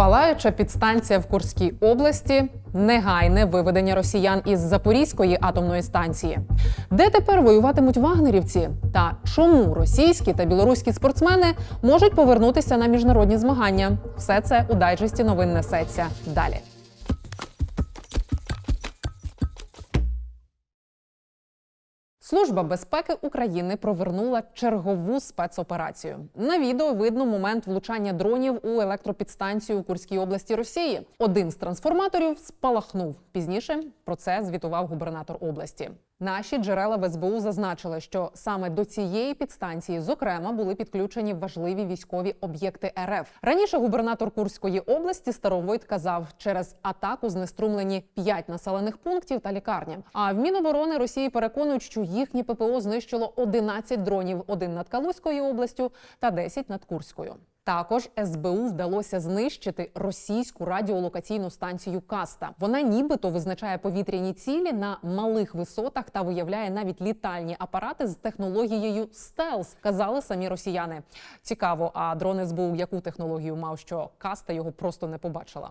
Палаюча підстанція в Курській області, негайне виведення росіян із Запорізької атомної станції. Де тепер воюватимуть вагнерівці? Та чому російські та білоруські спортсмени можуть повернутися на міжнародні змагання? Все це у дайджесті новин несеться далі. Служба безпеки України провернула чергову спецоперацію. На відео видно момент влучання дронів у електропідстанцію у Курській області Росії. Один з трансформаторів спалахнув. Пізніше про це звітував губернатор області. Наші джерела в СБУ зазначили, що саме до цієї підстанції, зокрема, були підключені важливі військові об'єкти РФ. Раніше губернатор Курської області Старовойт казав, через атаку знеструмлені 5 населених пунктів та лікарня. А в Міноборони Росії переконують, що їхнє ППО знищило 11 дронів: один над Калузькою областю та 10 над Курською. Також СБУ вдалося знищити російську радіолокаційну станцію Каста. Вона нібито визначає повітряні цілі на малих висотах та виявляє навіть літальні апарати з технологією стелс. Казали самі росіяни. Цікаво, а дрон СБУ яку технологію мав, що Каста його просто не побачила.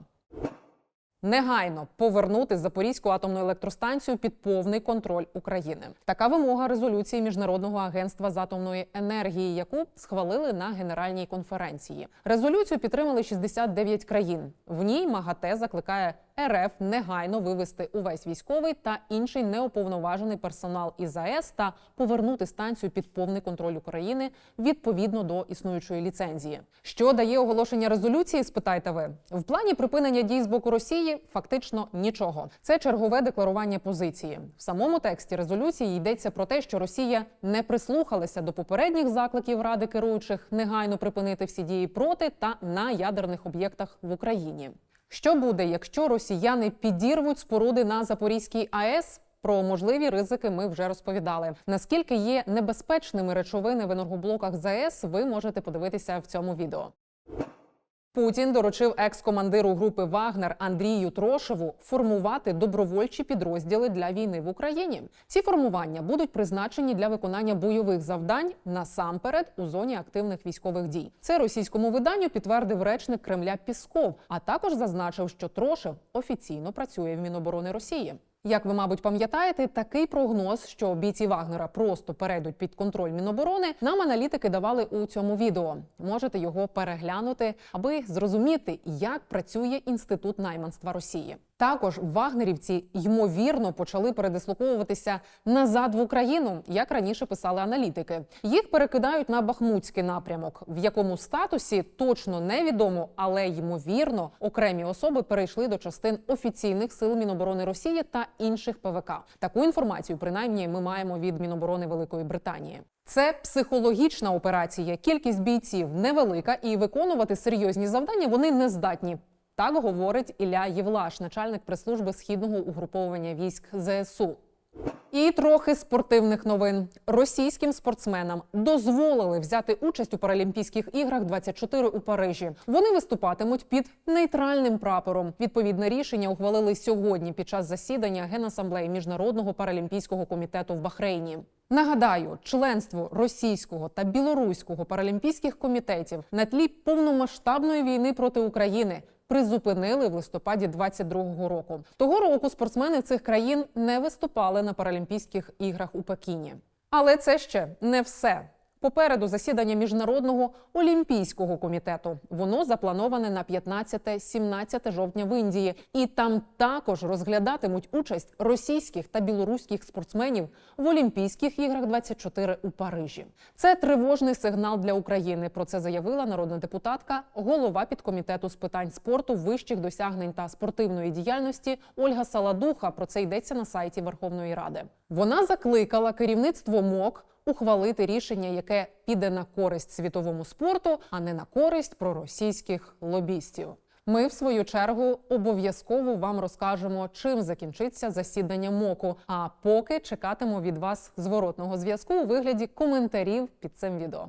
Негайно повернути Запорізьку атомну електростанцію під повний контроль України. Така вимога резолюції міжнародного агентства з атомної енергії, яку схвалили на генеральній конференції. Резолюцію підтримали 69 країн. В ній МАГАТЕ закликає РФ негайно вивести увесь військовий та інший неуповноважений персонал із АЕС та повернути станцію під повний контроль України відповідно до існуючої ліцензії. Що дає оголошення резолюції? Спитайте ви в плані припинення дій з боку Росії фактично нічого. Це чергове декларування позиції. В самому тексті резолюції йдеться про те, що Росія не прислухалася до попередніх закликів ради керуючих негайно припинити всі дії проти та на ядерних об'єктах в Україні. Що буде, якщо росіяни підірвуть споруди на Запорізькій АЕС? Про можливі ризики ми вже розповідали. Наскільки є небезпечними речовини в енергоблоках ЗАЕС, ви можете подивитися в цьому відео. Путін доручив екс-командиру групи Вагнер Андрію Трошеву формувати добровольчі підрозділи для війни в Україні. Ці формування будуть призначені для виконання бойових завдань насамперед у зоні активних військових дій. Це російському виданню підтвердив речник Кремля Пісков, а також зазначив, що Трошев офіційно працює в Міноборони Росії. Як ви, мабуть, пам'ятаєте, такий прогноз, що бійці Вагнера просто перейдуть під контроль Міноборони, нам аналітики давали у цьому відео. Можете його переглянути, аби зрозуміти, як працює інститут найманства Росії. Також вагнерівці ймовірно почали передислоковуватися назад в Україну, як раніше писали аналітики. Їх перекидають на Бахмутський напрямок, в якому статусі точно невідомо, але ймовірно окремі особи перейшли до частин офіційних сил Міноборони Росії та інших ПВК. Таку інформацію, принаймні, ми маємо від Міноборони Великої Британії. Це психологічна операція. Кількість бійців невелика, і виконувати серйозні завдання вони не здатні. Так говорить Ілля Євлаш, начальник прес-служби східного угруповування військ ЗСУ. І трохи спортивних новин російським спортсменам дозволили взяти участь у Паралімпійських іграх 24 у Парижі. Вони виступатимуть під нейтральним прапором. Відповідне рішення ухвалили сьогодні під час засідання Генасамблеї міжнародного паралімпійського комітету в Бахрейні. Нагадаю, членство російського та білоруського паралімпійських комітетів на тлі повномасштабної війни проти України призупинили в листопаді 22-го року. Того року спортсмени цих країн не виступали на Паралімпійських іграх у Пекіні. Але це ще не все. Попереду засідання міжнародного олімпійського комітету. Воно заплановане на 15-17 жовтня в Індії, і там також розглядатимуть участь російських та білоруських спортсменів в Олімпійських іграх 24 у Парижі. Це тривожний сигнал для України. Про це заявила народна депутатка, голова підкомітету з питань спорту, вищих досягнень та спортивної діяльності Ольга Саладуха. Про це йдеться на сайті Верховної Ради. Вона закликала керівництво МОК ухвалити рішення, яке піде на користь світовому спорту, а не на користь проросійських лобістів. Ми, в свою чергу, обов'язково вам розкажемо, чим закінчиться засідання моку. А поки чекатиму від вас зворотного зв'язку у вигляді коментарів під цим відео.